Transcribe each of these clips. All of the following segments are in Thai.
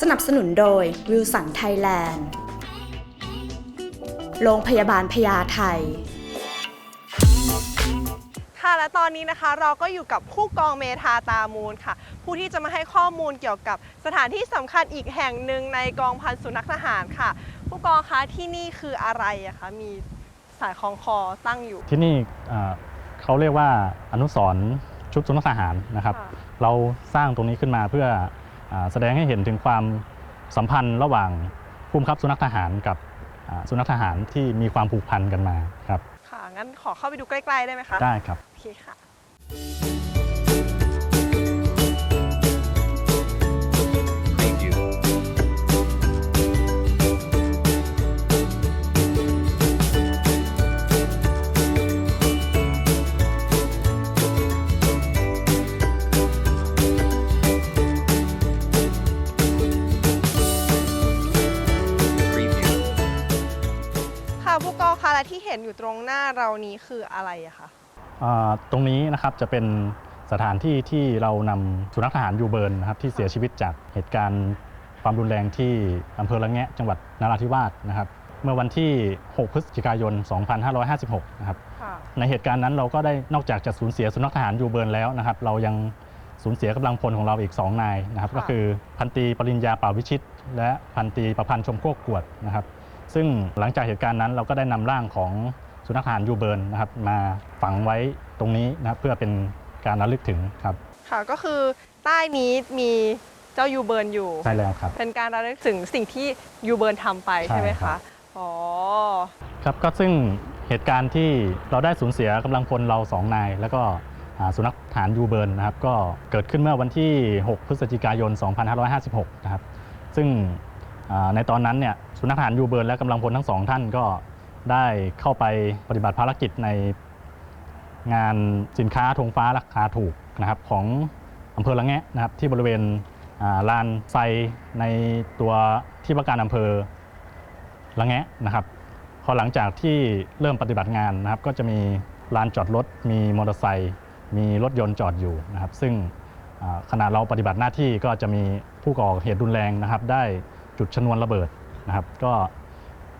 สนับสนุนโดยวิลสันไทยแลนด์ โรงพยาบาลพญาไทค่ะและตอนนี้นะคะเราก็อยู่กับผู้กองเมธาตามูลค่ะ ผู้ที่จะมาให้ข้อมูลเกี่ยวกับสถานที่สำคัญอีกแห่งหนึ่งในกองพันสุนัขทหารค่ะ ผู้กองคะที่นี่คืออะไรอะคะมีสายคล้องคอตั้งอยู่ ที่นี่อ่าเขาเรียกว่าอนุสรณ์ ชุดสุนัขทหารนะครับค่ะเราสร้างตรงนี้ขึ้นมาเพื่ออาแสดงให้เห็นถึงความสัมพันธ์ระหว่างผู้บังคับสุนัขทหารกับอ่าสุนัขทหารที่มีความผูกพันกันมาครับ ค่ะ งั้นขอเข้าไปดูใกล้ ๆ ได้ไหมคะ ได้ครับ โอเคค่ะค่ะ อยู่ตรงหน้าเรานี้คืออะไรอะคะอ่าตรงนี้นะครับจะเป็นสถานที่ที่เรานำสุนัขทหารยูเบิร์นนะครับที่เสียชีวิตจากเหตุการณ์ความรุนแรงที่อำเภอละแงะจังหวัดนราธิวาสนะครับ เมื่อวันที่ 6 พฤศจิกายน 2556 นะครับ ค่ะในเหตุการณ์นั้นเราก็ได้นอกจากจะสูญเสียสุนัขทหารยูเบิร์นแล้วนะครับ เรายังสูญเสียกำลังพลของเราอีก 2 นายนะครับค่ะก็คือพันตรีปริญญาป่าวิชิต และพันตรีประพันธ์ชมโคกกวดนะครับ ซึ่งหลังจากเหตุการณ์นั้นเราก็ได้นำร่างของสุนัขทหารยูเบิร์นนะครับมาฝังไว้ตรงนี้นะครับเพื่อเป็นการระลึกถึงครับค่ะก็คือใต้นี้มีเจ้ายูเบิร์นอยู่ใช่แล้วครับเป็นการระลึกถึงสิ่งที่ยูเบิร์นทำไปใช่ใช่ไหมครัคะบอ๋อครับก็ซึ่งเหตุการณ์ที่เราได้สูญเสียกำลังพลเราสองนาย แล้วก็อ่าสุนัขฐานยูเบิร์นนะครับก็เกิดขึ้นเมื่อวันที่ 6 พฤศจิกายน 2556 นะครับซึ่งอ่า ในตอนนั้นเนี่ยสุนัขฐานยูเบิร์นและกำลังพลทั้งสองท่านก็ได้เข้าไปปฏิบัติภารกิจในงานสินค้าธงฟ้าราคาถูกนะครับของอำเภอละแงะนะครับที่บริเวณลานไซในตัวที่ว่าการอำเภอละแงะนะครับพอหลังจากที่เริ่มปฏิบัติงานนะครับ ก็จะมีลานจอดรถ มีมอเตอร์ไซค์มีรถยนต์จอดอยู่นะครับ ซึ่งขณะเราปฏิบัติหน้าที่ก็จะมีผู้ก่อเหตุรุนแรงนะครับ ได้ จุดชนวนระเบิดนะครับ ก็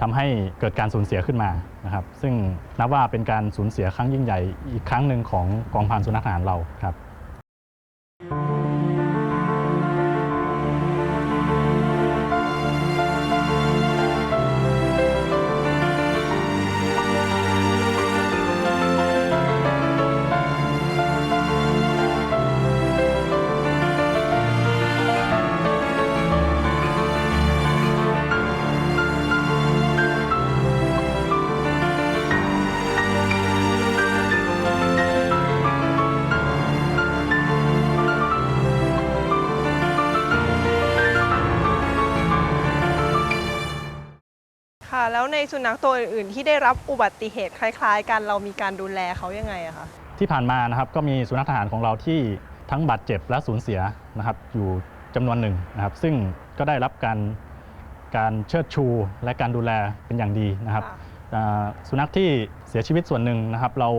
ทำให้เกิดการสูญเสียขึ้นมานะครับ ซึ่งนับว่าเป็นการสูญเสียครั้งยิ่งใหญ่อีกครั้งหนึ่งของกองพันสุนัขทหารเราครับ แล้วในสุนัขตัวอื่นๆที่ได้รับอุบัติเหตุคล้าย ๆ กันเรามีการดูแลเขายังไงอะคะที่ผ่านมานะครับก็มีสุนัขทหารของเราที่ทั้งบาดเจ็บและสูญเสียนะครับอยู่จำนวนหนึ่งนะครับซึ่งก็ได้รับการการเชิดชูและการดูแลเป็นอย่างดีนะครับค่ะอ่าสุนัขที่เสียชีวิตส่วนหนึ่งนะครับเรา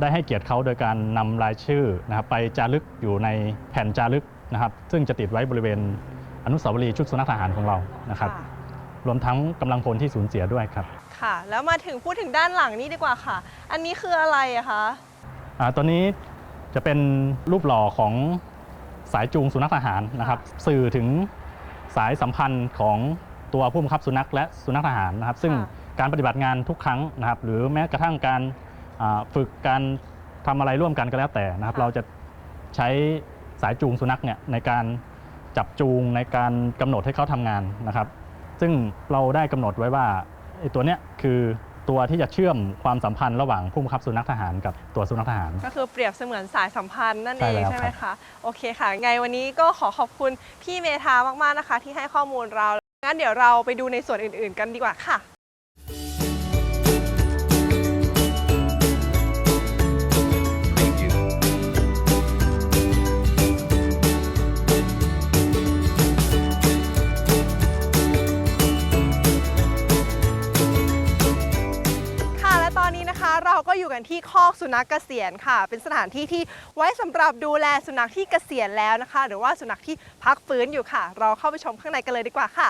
ได้ให้เกียรติเขาโดยการนำรายชื่อนะครับไปจารึกอยู่ในแผ่นจารึกนะครับซึ่งจะติดไว้บริเวณอนุสาวรีย์ชุดสุนัขทหารของเรานะครับ ค่ะ รวมทั้งกำลังพลที่สูญเสียด้วยครับ ค่ะ แล้วมาถึงพูดถึงด้านหลังนี้ดีกว่าค่ะ อันนี้คืออะไรอะคะอ่าตัวนี้จะเป็นรูปหล่อของสายจูงสุนัขทหารนะครับ สื่อถึงสายสัมพันธ์ของตัวผู้บังคับสุนัขและสุนัขทหารนะครับ ซึ่งค่ะการปฏิบัติงานทุกครั้งนะครับ หรือแม้กระทั่งการอ่าฝึกการทำอะไรร่วมกันก็แล้วแต่นะครับ เราจะใช้สายจูงสุนัขเนี่ยในการจับจูงในการกำหนดให้เขาทำงานนะครับ ซึ่งเราได้กำหนดไว้ว่าไอ้ตัวเนี้ยคือตัวที่จะเชื่อมความสัมพันธ์ระหว่างผู้บังคับสุนัขทหารกับตัวสุนัขทหาร ก็คือเปรียบเสมือนสายสัมพันธ์นั่นใช่เองแล้วใช่ไหมครัคะบโอเคค่ะ ไงวันนี้ก็ขอขอบคุณพี่เมธามากๆนะคะ ที่ให้ข้อมูลเรางั้นเดี๋ยวเราไปดูในส่วนอื่น ๆ กันดีกว่าค่ะ กันที่คอกสุนัขเกษียณค่ะ เป็นสถานที่ที่ไว้สำหรับดูแลสุนัขที่เกษียณแล้วนะคะ หรือว่าสุนัขที่พักฟื้นอยู่ค่ะ เราเข้าไปชมข้างในกันเลยดีกว่าค่ะ